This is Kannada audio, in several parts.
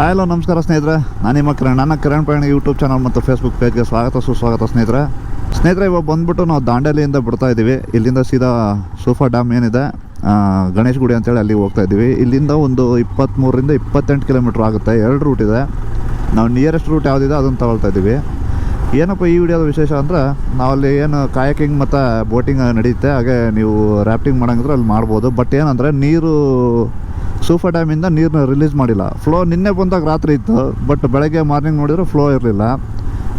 ಹಲೋ ನಮಸ್ಕಾರ ಸ್ನೇಹಿತರೆ. ನಾನು ನಿಮ್ಮ ಕಿರಣ್. ನನ್ನ ಕಿರಣ್ ಪಯಣ ಯೂಟ್ಯೂಬ್ ಚಾನಲ್ ಮತ್ತು ಫೇಸ್ಬುಕ್ ಪೇಜ್ಗೆ ಸ್ವಾಗತ, ಸುಸ್ವಾಗತ ಸ್ನೇಹಿತರೆ. ಸ್ನೇಹಿತರೆ, ಇವಾಗ ಬಂದ್ಬಿಟ್ಟು ನಾವು ದಾಂಡೇಲಿಯಿಂದ ಬಿಡ್ತಾ ಇದ್ದೀವಿ. ಇಲ್ಲಿಂದ ಸೀದಾ ಸೋಫಾ ಡ್ಯಾಮ್ ಏನಿದೆ ಗಣೇಶ್ ಗುಡಿ ಅಂತೇಳಿ ಅಲ್ಲಿಗೆ ಹೋಗ್ತಾ ಇದ್ದೀವಿ. ಇಲ್ಲಿಂದ ಒಂದು ಇಪ್ಪತ್ತ್ಮೂರರಿಂದ ಇಪ್ಪತ್ತೆಂಟು ಕಿಲೋಮೀಟ್ರ್ ಆಗುತ್ತೆ. ಎರಡು ರೂಟ್ ಇದೆ. ನಾವು ನಿಯರೆಸ್ಟ್ ರೂಟ್ ಯಾವುದಿದೆ ಅದನ್ನು ತಗೊಳ್ತಾ ಇದ್ದೀವಿ. ಏನಪ್ಪ ಈ ವಿಡಿಯೋದ ವಿಶೇಷ ಅಂದ್ರೆ ನಾವಲ್ಲಿ ಏನು ಕಾಯಕಿಂಗ್ ಮತ್ತು ಬೋಟಿಂಗ್ ನಡೆಯುತ್ತೆ ಹಾಗೆ ನೀವು ರ್ಯಾಫ್ಟಿಂಗ್ ಮಾಡೋಂಗಿದ್ರೆ ಅಲ್ಲಿ ಮಾಡ್ಬೋದು. ಬಟ್ ಏನಂದರೆ, ನೀರು ಸೂಫಾ ಡ್ಯಾಮಿಂದ ನೀರನ್ನ ರಿಲೀಸ್ ಮಾಡಿಲ್ಲ. ಫ್ಲೋ ನಿನ್ನೆ ಬಂದಾಗ ರಾತ್ರಿ ಇತ್ತು ಬಟ್ ಬೆಳಗ್ಗೆ ಮಾರ್ನಿಂಗ್ ನೋಡಿದ್ರೆ ಫ್ಲೋ ಇರಲಿಲ್ಲ.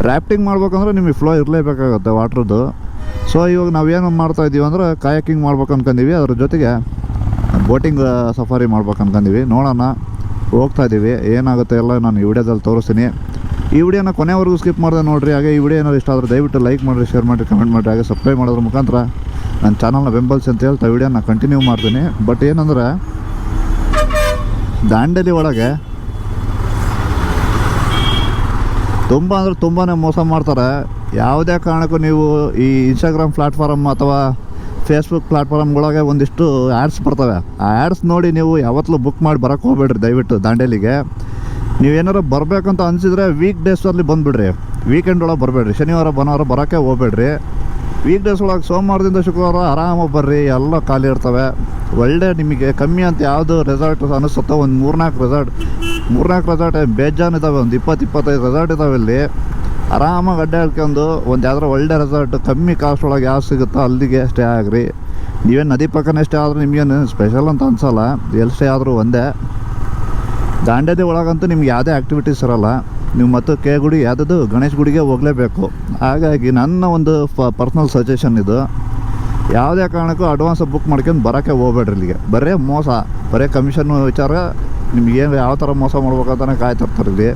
ರ್ಯಾಪ್ಟಿಂಗ್ ಮಾಡ್ಬೇಕಂದ್ರೆ ನಿಮಗೆ ಫ್ಲೋ ಇರಲೇಬೇಕಾಗುತ್ತೆ ವಾಟ್ರದ್ದು ಸೊ ಇವಾಗ ನಾವೇನು ಮಾಡ್ತಾ ಇದ್ದೀವಿ ಅಂದ್ರೆ ಕಾಯಕಿಂಗ್ ಮಾಡ್ಬೇಕು ಅನ್ಕೊಂಡಿವಿ. ಅದ್ರ ಜೊತೆಗೆ ಬೋಟಿಂಗ್ ಸಫಾರಿ ಮಾಡ್ಬೇಕು ಅನ್ಕೊಂಡಿವಿ. ನೋಡೋಣ, ಹೋಗ್ತಾ ಇದ್ದೀವಿ ಏನಾಗುತ್ತೆ ಎಲ್ಲ ನಾನು ಈ ವಿಡಿಯೋದಲ್ಲಿ ತೋರಿಸ್ತೀನಿ. ಈ ವಿಡಿಯೋನ ಕೊನೆವರೆಗೂ ಸ್ಕಿಪ್ ಮಾಡಿದೆ ನೋಡಿರಿ. ಹಾಗೆ ಈ ವಿಡಿಯೋ ಏನಾದ್ರು ಇಷ್ಟ ಆದರೆ ದಯವಿಟ್ಟು ಲೈಕ್ ಮಾಡಿರಿ ಶೇರ್ ಮಾಡಿರಿ ಕಮೆಂಟ್ ಮಾಡಿರಿ, ಹಾಗೆ ಸಬ್ಸ್ಕ್ರೈಬ್ ಮಾಡೋದ್ರ ಮುಖಾಂತರ. ನನ್ನ ಚಾನಲ್ನ ಬೆಂಬಲ್ಸಿ ಅಂತ ಹೇಳ್ತಾ ವಿಡಿಯೋನ ಕಂಟಿನ್ಯೂ ಮಾಡ್ತೀನಿ. ಬಟ್ ಏನಂದ್ರೆ ದಾಂಡೇಲಿ ಒಳಗೆ ತುಂಬ ಅಂದರೆ ತುಂಬಾ ಮೋಸ ಮಾಡ್ತಾರೆ. ಯಾವುದೇ ಕಾರಣಕ್ಕೂ ನೀವು ಈ ಇನ್ಸ್ಟಾಗ್ರಾಮ್ ಪ್ಲಾಟ್ಫಾರಮ್ ಅಥವಾ ಫೇಸ್ಬುಕ್ ಪ್ಲಾಟ್ಫಾರಮ್ಗಳೊಳಗೆ ಒಂದಿಷ್ಟು ಆ್ಯಡ್ಸ್ ಬರ್ತವೆ. ಆ ಆ್ಯಡ್ಸ್ ನೋಡಿ ನೀವು ಯಾವತ್ತೂ ಬುಕ್ ಮಾಡಿ ಬರೋಕ್ಕೆ ಹೋಗ್ಬೇಡ್ರಿ ದಯವಿಟ್ಟು ದಾಂಡೇಲಿಗೆ. ನೀವೇನಾರು ಬರಬೇಕಂತ ಅನಿಸಿದ್ರೆ ವೀಕ್ ಡೇಸಲ್ಲಿ ಬಂದುಬಿಡ್ರಿ. ವೀಕೆಂಡ್ ಒಳಗೆ ಬರಬೇಡ್ರಿ. ಶನಿವಾರ, ಭಾನುವಾರ ಬರೋಕ್ಕೆ ಹೋಗ್ಬೇಡ್ರಿ. ವೀಕ್ ಡೇಸ್ ಒಳಗೆ ಸೋಮವಾರದಿಂದ ಶುಕ್ರವಾರ ಆರಾಮಾಗಿ ಬರ್ರಿ, ಎಲ್ಲ ಖಾಲಿ ಇರ್ತವೆ. ಒಳ್ಳೆ ನಿಮಗೆ ಕಮ್ಮಿ ಅಂತ ಯಾವುದು ರೆಸಾರ್ಟ್ ಅನಿಸುತ್ತೋ ಒಂದು ಮೂರ್ನಾಲ್ಕು ರೆಸಾರ್ಟ್ ಮೂರ್ನಾಲ್ಕು ರೆಸಾರ್ಟ್ ಬೇಜಾನ್ ಇದ್ದಾವೆ ಒಂದು ಇಪ್ಪತ್ತು ಇಪ್ಪತ್ತೈದು ರೆಸಾರ್ಟ್ ಇದ್ದಾವೆ ಇಲ್ಲಿ. ಆರಾಮಾಗಿ ಅಡ್ಡಾಡ್ಕೊಂಡು ಒಂದು ಯಾವ್ದಾರ ಒಳ್ಳೆ ರೆಸಾರ್ಟ್ ಕಮ್ಮಿ ಕಾಸ್ಟ್ ಒಳಗೆ ಯಾವ್ದು ಸಿಗುತ್ತೋ ಅಲ್ಲಿಗೆ ಸ್ಟೇ ಆಗ್ರಿ. ನೀವೇನು ನದಿ ಪಕ್ಕನೇ ಸ್ಟೇ ಆದರೂ ನಿಮಗೇನು ಸ್ಪೆಷಲ್ ಅಂತ ಅನ್ಸಲ್ಲ, ಎಲ್ಲಿ ಸ್ಟೇ ಆದರೂ ಒಂದೇ. ದಾಂಡೇಲಿ ಒಳಗಂತೂ ನಿಮ್ಗೆ ಯಾವುದೇ ಆ್ಯಕ್ಟಿವಿಟೀಸ್ ಇರಲ್ಲ. ನೀವು ಮತ್ತು ಕೆ ಗುಡಿ ಯಾವುದದು? ಗಣೇಶ್ ಗುಡಿಗೆ ಹೋಗಲೇಬೇಕು. ಹಾಗಾಗಿ ನನ್ನ ಒಂದು ಪರ್ಸ್ನಲ್ ಸಜೆಷನ್ ಇದು. ಯಾವುದೇ ಕಾರಣಕ್ಕೂ ಅಡ್ವಾನ್ಸ್ ಬುಕ್ ಮಾಡ್ಕೊಂಡು ಬರೋಕ್ಕೆ ಹೋಗ್ಬೇಡ್ರಿ ಇಲ್ಲಿಗೆ. ಬರೀ ಮೋಸ. ಬರೀ ಕಮಿಷನ್ ವಿಚಾರ. ನಿಮ್ಗೇನು ಯಾವ ಥರ ಮೋಸ ಮಾಡ್ಬೇಕಂತಾನೆ ಕಾಯ್ತಿರ್ತಾರೆ ಇಲ್ಲಿ.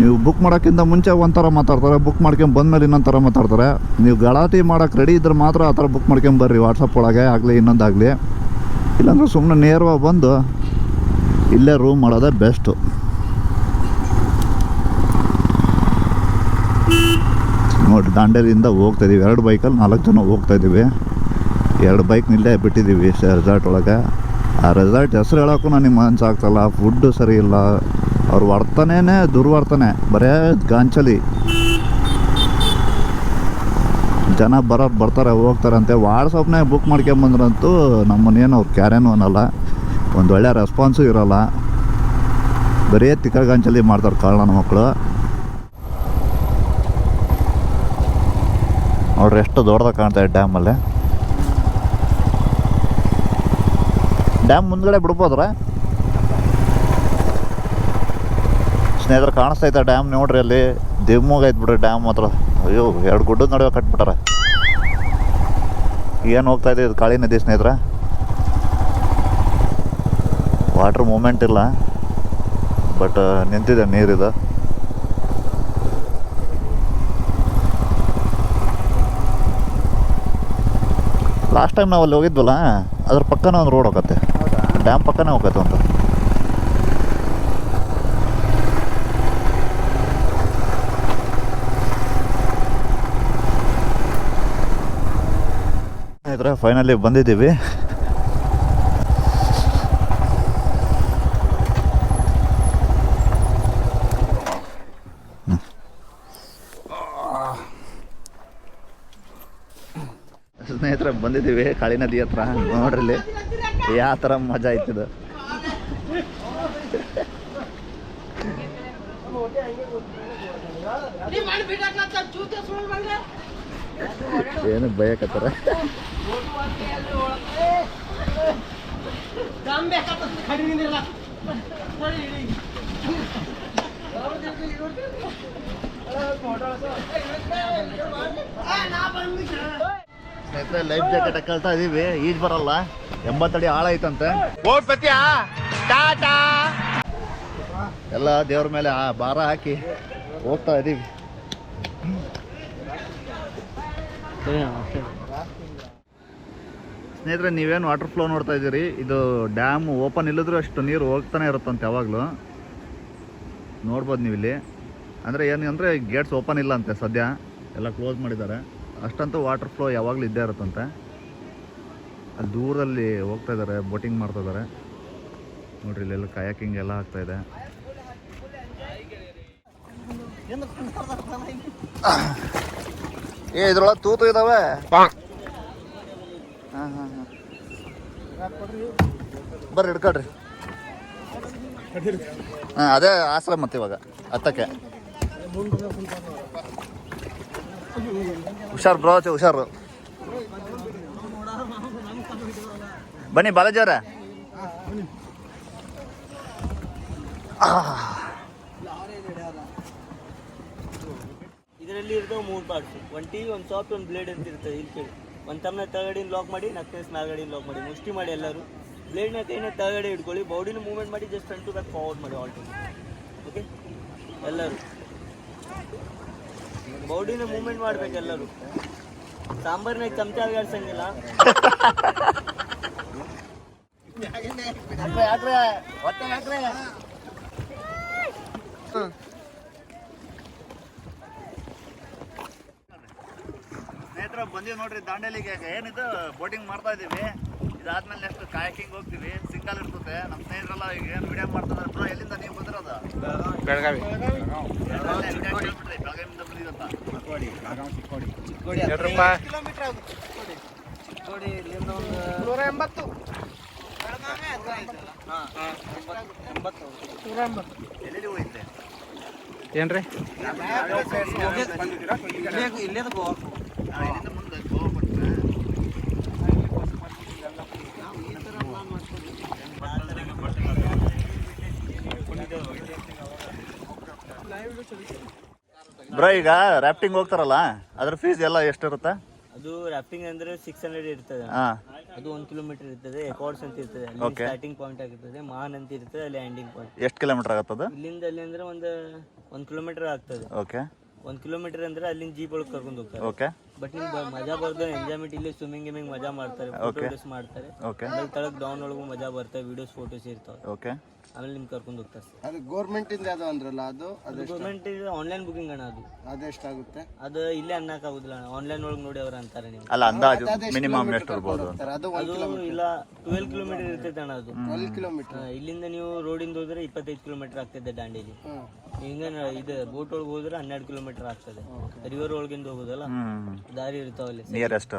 ನೀವು ಬುಕ್ ಮಾಡೋಕ್ಕಿಂತ ಮುಂಚೆ ಒಂಥರ ಮಾತಾಡ್ತಾರೆ. ಬುಕ್ ಮಾಡ್ಕೊಂಡು ಬಂದಮೇಲೆ ಇನ್ನೊಂದು ಥರ ಮಾತಾಡ್ತಾರೆ. ನೀವು ಗಲಾಟೆ ಮಾಡೋಕ್ಕೆ ರೆಡಿ ಇದ್ರೆ ಮಾತ್ರ ಆ ಥರ ಬುಕ್ ಮಾಡ್ಕೊಂಡು ಬರ್ರಿ. ವಾಟ್ಸಪ್ ಒಳಗೆ ಆಗಲಿ, ಇನ್ನೊಂದಾಗಲಿ. ಇಲ್ಲಾಂದ್ರೆ ಸುಮ್ಮನೆ ನೇರವಾಗಿ ಬಂದು ಇಲ್ಲೇ ರೂಮ್ ಮಾಡೋದೇ ಬೆಸ್ಟು ನೋಡಿ, ದಾಂಡೇಲಿಯಿಂದ ಹೋಗ್ತಾ ಇದ್ದೀವಿ ಎರಡು ಬೈಕಲ್ಲಿ ನಾಲ್ಕು ಜನ ಹೋಗ್ತಾ ಇದ್ದೀವಿ ಎರಡು ಬೈಕ್ ನಿಲ್ಲೇ ಬಿಟ್ಟಿದ್ದೀವಿ ರೆಸಾರ್ಟ್ ಒಳಗೆ. ಆ ರೆಸಾರ್ಟ್ ಹೆಸರು ಹೇಳೋಕ್ಕೂ ನನಗೆ ಮನಸ್ಸು ಆಗ್ತಲ್ಲ. ಫುಡ್ಡು ಸರಿ ಇಲ್ಲ. ಅವ್ರ ವರ್ತನೆನೇ ದುರ್ವರ್ತನೆ. ಬರೇ ಗಾಂಚಲಿ. ಜನ ಬರೋರು ಬರ್ತಾರೆ ಹೋಗ್ತಾರಂತೆ ವಾಟ್ಸಪ್ನೇ ಬುಕ್ ಮಾಡ್ಕೊಂಬಂದ್ರಂತೂ ನಮ್ಮನ್ನೇನು ಅವ್ರು ಕ್ಯಾರೇನು ಅನ್ನಲ್ಲ. ಒಂದು ಒಳ್ಳೆಯ ರೆಸ್ಪಾನ್ಸು ಇರೋಲ್ಲ. ಬರೀ ತಿಕ್ಕ ಗಾಂಚಲಿ ಮಾಡ್ತಾರೆ ಕಾರಣ ಮಕ್ಕಳು ನೋಡ್ರಿ ಎಷ್ಟು ದೊಡ್ಡದಾಗ ಕಾಣ್ತಾ ಇದೆ ಡ್ಯಾಮಲ್ಲಿ ಡ್ಯಾಮ್ ಮುಂದ್ಗಡೆ ಬಿಡ್ಬೋದ್ರ? ಸ್ನೇಹಿತರು, ಕಾಣಿಸ್ತಾ ಐತೆ ಡ್ಯಾಮ್ ನೋಡ್ರಿ ಅಲ್ಲಿ. ದಿಮ್ಮೋಗೈತೆ ಬಿಡ್ರಿ ಡ್ಯಾಮ್ ಹತ್ರ ಅಯ್ಯೋ, ಎರಡು ಗುಡ್ಡದ ನಡುವೆ ಕಟ್ಬಿಟ್ಟಾರ. ಏನು ಹೋಗ್ತಾ ಇದೆ ಇದು ಕಾಳಿ ನದಿ ಸ್ನೇಹಿತರೆ? ವಾಟ್ರ್ ಮೂಮೆಂಟ್ ಇಲ್ಲ. ಬಟ್ ನಿಂತಿದೆ ನೀರಿದು. ಲಾಸ್ಟ್ ಟೈಮ್ ನಾವು ಅಲ್ಲಿ ಹೋಗಿದ್ವಲ್ಲ ಅದ್ರ ಪಕ್ಕನೇ ಒಂದು ರೋಡ್ ಹೋಗತ್ತೆ. ಡ್ಯಾಮ್ ಪಕ್ಕನೇ ಹೋಗತ್ತೆ ಅಂತ ಸ್ನೇಹಿತರೆ ಫೈನಲಿ ಬಂದಿದ್ದೀವಿ. ಸ್ನೇಹಿತರೆ ಬಂದಿದ್ದೀವಿ ಕಾಳಿ ನದಿ ಹತ್ರ ನೋಡ್ರಿ ಯಾವ ಥರ ಮಜಾ ಆಯ್ತಿದು ಏನು ಭಯಕತ್ತಾರ ಸ್ನೇಹಿತರೆ ಲೈಫ್ ಜಾಕೆಟ್ ಹಾಕೊಳ್ತಾ ಇದೀವಿ. ಈಜ್ ಬರಲ್ಲ. ಎಂಬತ್ತಡಿ ಆಳ ಐತಂತೆ. ಎಲ್ಲ ದೇವ್ರ ಮೇಲೆ ಆ ಭಾರ ಹಾಕಿ ಹೋಗ್ತಾ ಇದೀವಿ. ಸ್ನೇಹಿತರೆ ನೀವೇನು ವಾಟರ್ ಫ್ಲೋ ನೋಡ್ತಾ ಇದ್ದೀರಿ? ಇದು ಡ್ಯಾಮ್ ಓಪನ್ ಇಲ್ಲದ್ರೂ ಅಷ್ಟು ನೀರು ಹೋಗ್ತಾನೆ ಇರುತ್ತಂತೆ ಯಾವಾಗಲೂ. ನೋಡ್ಬೋದು ನೀವು ಇಲ್ಲಿ ಅಂದರೆ ಏನು ಅಂದರೆ ಗೇಟ್ಸ್ ಓಪನ್ ಇಲ್ಲ ಅಂತೆ ಸದ್ಯ. ಎಲ್ಲ ಕ್ಲೋಸ್ ಮಾಡಿದ್ದಾರೆ. ಅಷ್ಟಂತೂ ವಾಟರ್ ಫ್ಲೋ ಯಾವಾಗಲೂ ಇದ್ದೇ ಇರುತ್ತಂತೆ. ಅಲ್ಲಿ ದೂರದಲ್ಲಿ ಹೋಗ್ತಾ ಇದ್ದಾರೆ ಬೋಟಿಂಗ್ ಮಾಡ್ತಾ ಇದ್ದಾರೆ ನೋಡ್ರಿ ಇಲ್ಲೆಲ್ಲ ಕಯಾಕಿಂಗ್ ಎಲ್ಲ ಆಗ್ತಾ ಇದೆ. ಏ ಇದ್ರೊಳಗೆ ತೂತು ಇದಾವೆ? ಹಾಂ ಹಾಂ ಹಾಂ. ಬರ್ರಿ ಹಿಡ್ಕೊಳ್ರಿ. ಹಾಂ ಅದೇ ಆಶ್ರಮ ಮತ್ತೆ ಇವಾಗ ಹತ್ತಕ್ಕೆ. ಹುಷಾರು ಬ್ರೋ ಹುಷಾರು. ಬನ್ನಿ ಬಾಲಾಜಿ ಇದರಲ್ಲಿ ಇರ್ತವೆ ಮೂರು ಪಾರ್ಟ್ಸ್ ಒಂದು ಟಿ ಒಂದು ಸಾಫ್ಟ್ ಒಂದು ಬ್ಲೇಡ್ ಅಂತ ಇರ್ತದೆ, ಇಲ್ಲಿ ಕೇಳಿ. ಒಂದು ತಮ್ಮನ ತಗಡಿನ ಲಾಕ್ ಮಾಡಿ ನಕ್ಕೆ ಮೇಲ್ಗಡೆಯಿಂದ ಲಾಕ್ ಮಾಡಿ. ಮುಷ್ಟಿ ಮಾಡಿ ಎಲ್ಲರೂ. ಬ್ಲೇಡ್ನ ಕೈನ ತಗಡೆ ಇಟ್ಕೊಳ್ಳಿ ಬಾಡಿನ ಮೂವ್ಮೆಂಟ್ ಮಾಡಿ just front to back forward ಮಾಡಿ ಆಲ್ ಟೈಮ್ ಓಕೆ ಎಲ್ಲರೂ. ಬಾಡಿನ ಮೂವ್ಮೆಂಟ್ ಮಾಡ್ಬೇಕು ಎಲ್ಲರೂ. ಸಾಂಬಾರ್ನಾಗ ಚಮಚ ಯಾಕ್ರೆ ಸ್ನೇಹಿತರ ಬಂದೀವಿ ನೋಡ್ರಿ ದಾಂಡೇಲಿಗೆ. ಏನಿದು ಬೋಟಿಂಗ್ ಮಾಡ್ತಾ ಇದೀವಿ. ಇದಾದ್ಮೇಲೆ ನೆಕ್ಸ್ಟ್ ಕಾಯಕಿಂಗ್ ಹೋಗ್ತೀವಿ. ಸಿಂಗಲ್ ಇರ್ತದೆ. ನಮ್ಮ ಸ್ನೇಹಿತರೆಲ್ಲ ಈಗ ಏನು ವಿಡಿಯೋ ಮಾಡ್ತಾರೆ ಬ್ರೋ ಎಲ್ಲಿಂದ ನೀವು ಬಂದಿರೋದು? ಬೆಳಗಾವಿ. ಬೆಳಗಾವಿಯಿಂದ ನೋಡಿ ಇಲ್ಲಿಂದ ಒಂದು ನೂರ ಎಂಬತ್ತು ಎಂಬತ್ತು. ಎಲ್ಲಿ ಹೋಗಿದ್ದೆ ಏನ್ರಿ? ಇಲ್ಲೇ ಗೋವಾ ಹಾ, ಇಲ್ಲಿಂದ ಮುಂದೆ ಗೋವಾ ಕೊಟ್ರೆ ಬ್ರೋ ಈಗ ರಾಫ್ಟಿಂಗ್ ಹೋಗ್ತಾರಲ್ಲ ಅದ್ರ ಫೀಸ್ ಎಲ್ಲ ಎಷ್ಟಿರುತ್ತೆ? ಅದು ರಾಫ್ಟಿಂಗ್ ಅಂದ್ರೆ ಸಿಕ್ಸ್ ಹಂಡ್ರೆಡ್ ಇರ್ತದೆ. ಹಾ. ಅದು ಒಂದು ಕಿಲೋಮೀಟರ್ ಇರ್ತದೆ ಎಕಾರ್ಡ್ಸ್ ಅಂತ ಇರ್ತದೆ. ಅಲ್ಲಿ Okay. ಸ್ಟಾರ್ಟಿಂಗ್ ಪಾಯಿಂಟ್ ಆಗಿರ್ತದೆ ಮಾನ್ ಅಂತ ಇರ್ತದೆ ಅಲ್ಲಿ ಎಂಡಿಂಗ್ ಪಾಯಿಂಟ್ ಎಷ್ಟು ಕಿಲೋಮೀಟರ್ ಆಗತ್ತದು ಇಲ್ಲಿಂದ ಅಲ್ಲಿ ಅಂದ್ರೆ ಒಂದು ಒಂದು ಕಿಲೋಮೀಟರ್ ಆಗ್ತದೆ. ಓಕೆ ಒಂದು ಕಿಲೋಮೀಟರ್ ಅಂದ್ರೆ ಅಲ್ಲಿಂದ ಜೀಪ್ ಒಳಗೆ ಕರ್ಕೊಂಡು ಹೋಗ್ತಾರೆ. ಓಕೆ ಬಟ್ ನಿಮ್ಗೆ ಮಜಾ ಬರ್ತದೆ ಎಂಜಾಯ್ಮೆಂಟ್ ಇಲ್ಲಿ ಸ್ವಿಮ್ಮಿಂಗ್ ಗಿಮಿಂಗ್ ಮಜಾ ಮಾಡ್ತಾರೆ ಫೋಟೋಸ್ ಮಾಡ್ತಾರೆ. ಓಕೆ ಆಮೇಲೆ ತಳಗ್ ಡೌನ್ ಒಳಗೂ ಮಜಾ ಬರ್ತವೆ ವಿಡಿಯೋಸ್ ಫೋಟೋಸ್ ಇರ್ತಾವೆ. ಓಕೆ ಆಮೇಲೆ ನಿಮ್ಗೆ ಕರ್ಕೊಂಡು ಹೋಗ್ತಾರೆ ಸರ್. ಅದು ಗೌರ್ಮೆಂಟ್ ಇಂದ ಅದು ಅಂದ್ರಲ್ಲ ಅದು? ಅದು ಗೌರ್ಮೆಂಟ್ ಆನ್ಲೈನ್ ಬುಕಿಂಗ್ ಅಣ್ಣ ಅದು. ಅದೆಷ್ಟಾಗುತ್ತೆ ಅದು ಇಲ್ಲೇ ಅನ್ನಕ್ಕಾಗುದಿಲ್ಲ ಅಣ್ಣ. ಆನ್ಲೈನ್ ಒಳಗೆ ನೋಡಿ ಅವ್ರು ಅಂತಾರೆ ನಿಮ್ಗೆ. ಅಲ್ಲ ಅಂದಾಜು ಮಿನಿಮಮ್ ಎಷ್ಟು ಇರ್ಬೋದು ಅಂತಾರೆ ಅದು ಅದು ಅದು ಇಲ್ಲ ಟ್ವೆಲ್ ಕಿಲೋಮೀಟರ್ ಇರ್ತೈತೆ ಅಣ್ಣ ಅದು. ಟ್ವೆಲ್ ಕಿಲೋಮೀಟರ್ ಇಲ್ಲಿಂದ ನೀವು ರೋಡಿಂದ ಹೋದ್ರೆ ಇಪ್ಪತ್ತೈದು ಕಿಲೋಮೀಟರ್ ಆಗ್ತದೆ ದಾಂಡೇಲಿ. ಹಿಂಗ ಇದು ಬೋಟ್ ಒಳಗೆ ಹೋದ್ರೆ ಹನ್ನೆರಡು ಕಿಲೋಮೀಟರ್ ಆಗ್ತದೆ. ರಿವರ್ ಒಳಗಿಂದ ಹೋಗೋದಲ್ಲ? ಹ್ಮ್. ದಾರಿ ಇರ್ತಾವಲ್ಲಿ ನಿಯರೆಸ್ಟ್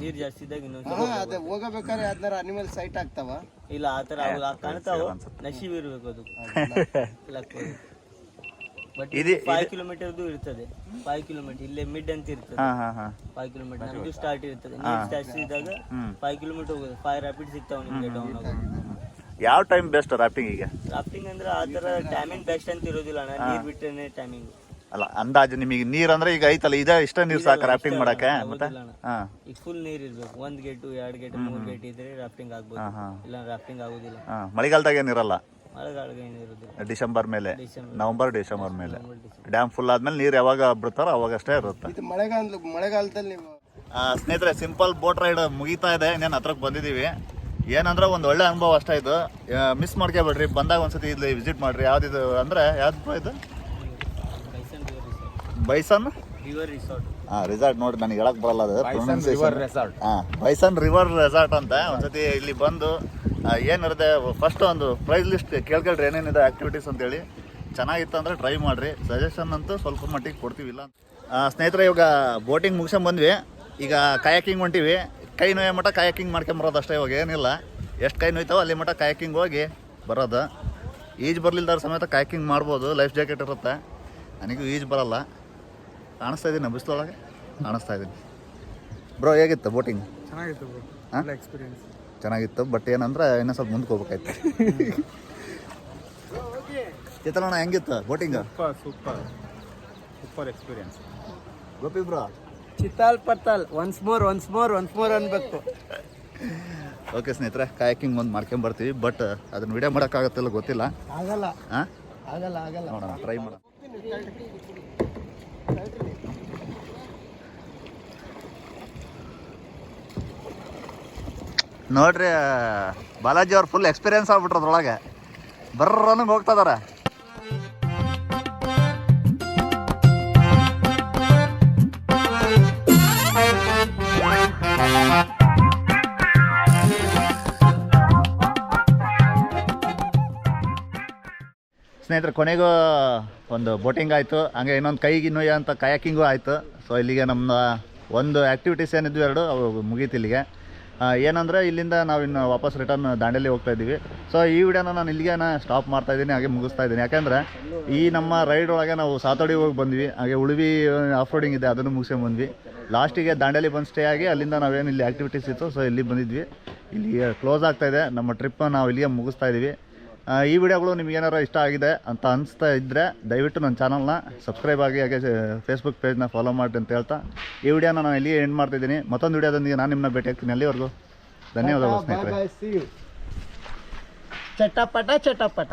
ನೀರ್ ಜಾಸ್ತಿ ಇದ್ದಾಗ ಇನ್ನೊಂದ್ ಹಾ ಅದೇ ಹೋಗಬೇಕಾದ್ರೆ ಯಾವ್ದಾರ ಅನಿಮಲ್ ಸೈಟ್ ಆಗ್ತಾವ? ಇಲ್ಲ. ಆ ಕಾಣ್ತಾವ. ನಶೀಬ್ ಇರ್ಬೇಕು ಅದು. ಬಟ್ ಇದು ಫೈವ್ ಕಿಲೋಮೀಟರ್ದು ಇರ್ತದೆ. ಫೈವ್ ಕಿಲೋಮೀಟರ್ ಇಲ್ಲೇ ಮಿಡ್ ಅಂತ ಇರ್ತದೆ. ಹಾ ಹಾ ಹಾ. ಫೈವ್ ಕಿಲೋಮೀಟರ್ ನಮ್ದು ಸ್ಟಾರ್ಟ್ ಇರ್ತದೆ. ನೀರ್ ಜಾಸ್ತಿ ಇದ್ದಾಗ ಫೈವ್ ಕಿಲೋಮೀಟರ್ ಹೋಗೋದು. ಫೈವ್ ರಾಪಿಡ್ ಸಿಗ್ತಾವ ನಿಮ್ಗೆ ಡೌನ್ ಆಗೋದು. ಯಾವ ಟೈಮ್ ಬೆಸ್ಟ್ ರಾಫ್ಟಿಂಗಿಗೆ ರಾಫ್ಟಿಂಗ್ ಅಂದ್ರೆ ಆ ತರ ಟೈಮಿಂಗ್ ಬೆಸ್ಟ್ ಅಂತ ಇರೋದಿಲ್ಲ ಅಣ್ಣ. ನೀರ್ ಬಿಟ್ಟರೆ ಟೈಮಿಂಗ್ ಅಲ್ಲ ಅಂದಾಜು ನಿಮಗೆ ನೀರ್ ಅಂದ್ರೆ ಈಗ ಐತಲ್ಲ ಇದೇ ಇಷ್ಟ ನೀರ್ ಸಾಕ ರಾಫ್ಟಿಂಗ್ ಮಾಡಕ್ಕೆ? ಮತ್ತೆ? ಹಾ. ಈಗ ಫುಲ್ ನೀರ್ ಇರ್ಬೇಕು. ಒಂದ್ ಗೇಟು ಎರಡ್ ಗೇಟ್ ಮೂರ್ ಗೇಟ್ ಇದ್ರೆ ರಾಫ್ಟಿಂಗ್ ಆಗ್ಬೋದು. ಇಲ್ಲ ರಾಫ್ಟಿಂಗ್ ಆಗುದಿಲ್ಲ. ಹಾ ಮಳೆಗಾಲದಾಗ ಏನಿರಲ್ಲ ಡಿಸೆಂಬರ್ ಮೇಲೆ? ನವೆಂಬರ್ ಡಿಸೆಂಬರ್ ಮೇಲೆ. ಡ್ಯಾಮ್ ಫುಲ್ ಆದ್ಮೇಲೆ ನೀರು ಯಾವಾಗ ಬಿಡ್ತಾರೋ ಅವಾಗಷ್ಟೇ ಇರುತ್ತೆ. ಇದು ಮಳೆಗಾಲ ಮಳೆಗಾಲದಲ್ಲಿ ನೀವು ಆ, ಸ್ನೇಹಿತರೆ ಸಿಂಪಲ್ ಬೋಟ್ ರೈಡ್ ಮುಗಿತಾ ಇದೆ. ಇನ್ನೇನು ಹತ್ರಕ್ಕೆ ಬಂದಿದ್ದೀವಿ. ಏನಂದ್ರೆ ಒಂದು ಒಳ್ಳೆ ಅನುಭವ ಅಷ್ಟೇ ಇದು. ಮಿಸ್ ಮಾಡ್ಕೋಬೇಡ್ರಿ. ಬಂದಾಗ ಒಂದ್ಸತಿ ಇಲ್ಲಿ ವಿಸಿಟ್ ಮಾಡ್ರಿ. ಯಾವ್ದಿದು ಅಂದ್ರೆ ಯಾವ್ದು ಇದು? ಬೈಸನ್ ರಿಸಾರ್ಟ್ ಹಾಂ ರಿಸಾರ್ಟ್ ನೋಡಿ ನನಗೆ ಹೇಳಕ್ ಬರಲ್ಲ ಅದು. ಪ್ರೊನೌನ್ಸಿಯೇಷನ್ ಹಾಂ ಬೈಸನ್ ರಿವರ್ ರೆಸಾರ್ಟ್ ಅಂತ ಒಂದ್ಸತಿ ಇಲ್ಲಿ ಬಂದು ಏನಿರುತ್ತೆ ಫಸ್ಟ್ ಒಂದು ಪ್ರೈಸ್ ಲಿಸ್ಟ್ ಕೇಳ್ಕೊಳ್ರಿ ಏನೇನಿದೆ ಆಕ್ಟಿವಿಟೀಸ್ ಅಂತೇಳಿ. ಚೆನ್ನಾಗಿತ್ತು ಅಂದ್ರೆ ಟ್ರೈ ಮಾಡಿರಿ. ಸಜೆಷನ್ ಅಂತೂ ಸ್ವಲ್ಪ ಮಟ್ಟಿಗೆ ಕೊಡ್ತೀವಿ ಇಲ್ಲ ಸ್ನೇಹಿತರೆ ಇವಾಗ ಬೋಟಿಂಗ್ ಮುಗಿಸ್ಕೊಂಡು ಬಂದ್ವಿ. ಈಗ ಕಾಯಕಿಂಗ್ ಹೊಂಟಿವಿ. ಕೈ ನೋಯೋ ಮಟ್ಟ ಕಾಯಕಿಂಗ್ ಮಾಡ್ಕೊಂಬರೋದು ಅಷ್ಟೇ ಇವಾಗ ಏನಿಲ್ಲ. ಎಷ್ಟು ಕೈ ನೋಯ್ತಾವೋ ಅಲ್ಲಿ ಮಟ್ಟ ಕಾಯಕಿಂಗ್ ಹೋಗಿ ಬರೋದು. ಈಜು ಬರಲಿಲ್ದಾರ ಸಮೇತ ಕಾಯಕಿಂಗ್ ಮಾಡ್ಬೋದು ಲೈಫ್ ಜಾಕೆಟ್ ಇರುತ್ತೆ. ನನಗೂ ಈಜು ಬರಲ್ಲ. ಕಾಣಿಸ್ತಾ ಇದ್ದೀನಿ ಬಿಸಿಲೊಳಗೆ ಕಾಣಿಸ್ತಾ ಇದ್ದೀನಿ ಬ್ರೋ ಹೇಗಿತ್ತು ಬೋಟಿಂಗ್ ಚೆನ್ನಾಗಿತ್ತು? ಎಕ್ಸ್ಪೀರಿಯನ್ಸ್ ಚೆನ್ನಾಗಿತ್ತು ಬಟ್ ಏನಂದ್ರೆ ಇನ್ನೂ ಸ್ವಲ್ಪ ಮುಂದಕ್ಕೆ ಹೋಗ್ಬೇಕಾಯ್ತು. ಚಿತ್ರಣ ಹೆಂಗಿತ್ತು boating super super. Super experience Gopi bro Chittal ಪತ್ತಾಲ್ once more once more once more ಅನ್ಬೇಕು. ಓಕೆ ಸ್ನೇಹಿತರೆ ಕಾಯಕಿಂಗ್ ಒಂದು ಮಾಡ್ಕೊಂಬರ್ತೀವಿ ಬಟ್ ಅದನ್ನ ವಿಡಿಯೋ ಮಾಡೋಕ್ಕಾಗತ್ತಲ್ಲ ಗೊತ್ತಿಲ್ಲ. ಆಗಲ್ಲ. ಹಾಂ? ಆಗಲ್ಲ ಆಗಲ್ಲ. ನೋಡೋಣ ಟ್ರೈ ಮಾಡೋಣ. ನೋಡ್ರಿ ಬಾಲಾಜಿ ಅವ್ರು ಫುಲ್ ಎಕ್ಸ್ಪೀರಿಯನ್ಸ್ ಆಗ್ಬಿಟ್ರು ಅದ್ರೊಳಗೆ. ಬರ್ರನಂಗೆ ಹೋಗ್ತಾ ಇದಾರೆ. ಸ್ನೇಹಿತರೆ, ಕೊನೆಗೂ ಒಂದು ಬೋಟಿಂಗ್ ಆಯಿತು. ಹಂಗೆ ಇನ್ನೊಂದು ಕೈಗೆ ನೋಯ ಅಂತ ಕಯಾಕಿಂಗು ಆಯಿತು. ಸೊ ಇಲ್ಲಿಗೆ ನಮ್ಮ ಒಂದು ಆ್ಯಕ್ಟಿವಿಟೀಸ್ ಏನಿದ್ವು ಎರಡು, ಅವು ಮುಗೀತು ಇಲ್ಲಿಗೆ. ಏನಂದರೆ ಇಲ್ಲಿಂದ ನಾವು ಇನ್ನು ವಾಪಸ್ ರಿಟರ್ನ್ ದಾಂಡೇಲಿ ಹೋಗ್ತಾ ಇದ್ದೀವಿ. ಸೊ ಈ ವಿಡಿಯೋನ ನಾನು ಇಲ್ಲಿಗೆ ಸ್ಟಾಪ್ ಮಾಡ್ತಾ ಇದ್ದೀನಿ, ಹಾಗೆ ಮುಗಿಸ್ತಾ ಇದ್ದೀನಿ. ಯಾಕೆಂದರೆ ಈ ನಮ್ಮ ರೈಡ್ ಒಳಗೆ ನಾವು ಸಾತೋಡಿ ಹೋಗಿ ಬಂದ್ವಿ, ಹಾಗೆ ಉಳಿವಿ ಆಫ್ ರೋಡಿಂಗ್ ಇದೆ, ಅದನ್ನು ಮುಗಿಸ್ಕೊಂಡು ಬಂದ್ವಿ. ಲಾಸ್ಟಿಗೆ ದಾಂಡೇಲಿ ಬಂದು ಸ್ಟೇ ಆಗಿ ಅಲ್ಲಿಂದ ನಾವೇನು ಇಲ್ಲಿ ಆ್ಯಕ್ಟಿವಿಟೀಸ್ ಇತ್ತು ಸೊ ಇಲ್ಲಿ ಬಂದಿದ್ವಿ. ಇಲ್ಲಿ ಕ್ಲೋಸ್ ಆಗ್ತಾ ಇದೆ. ನಮ್ಮ ಟ್ರಿಪ್ಪನ್ನು ನಾವು ಇಲ್ಲಿಗೆ ಮುಗಿಸ್ತಾ ಇದ್ದೀವಿ ಈ ವಿಡಿಯೋಗಳು ನಿಮಗೇನಾರು ಇಷ್ಟ ಆಗಿದೆ ಅಂತ ಅನಿಸ್ತಾ ಇದ್ದರೆ ದಯವಿಟ್ಟು ನನ್ನ ಚಾನಲ್ನ ಸಬ್ಸ್ಕ್ರೈಬ್ ಆಗಿ ಹಾಗೆ ಫೇಸ್ಬುಕ್ ಪೇಜ್ನ ಫಾಲೋ ಮಾಡಿ ಅಂತ ಹೇಳ್ತಾ. ಈ ವಿಡಿಯೋನ ನಾನು ಇಲ್ಲಿ ಎಂಡ್ ಮಾಡ್ತಿದ್ದೀನಿ ಮತ್ತೊಂದು ವಿಡಿಯೋದೊಂದಿಗೆ ನಾನು ನಿಮ್ಮನ್ನ ಭೇಟಿ ಆಗ್ತೀನಿ ಅಲ್ಲಿವರೆಗೂ. ಧನ್ಯವಾದಗಳು ಸ್ನೇಹಿತರೆ. ಚಟಪಟ ಚಟಪಟ.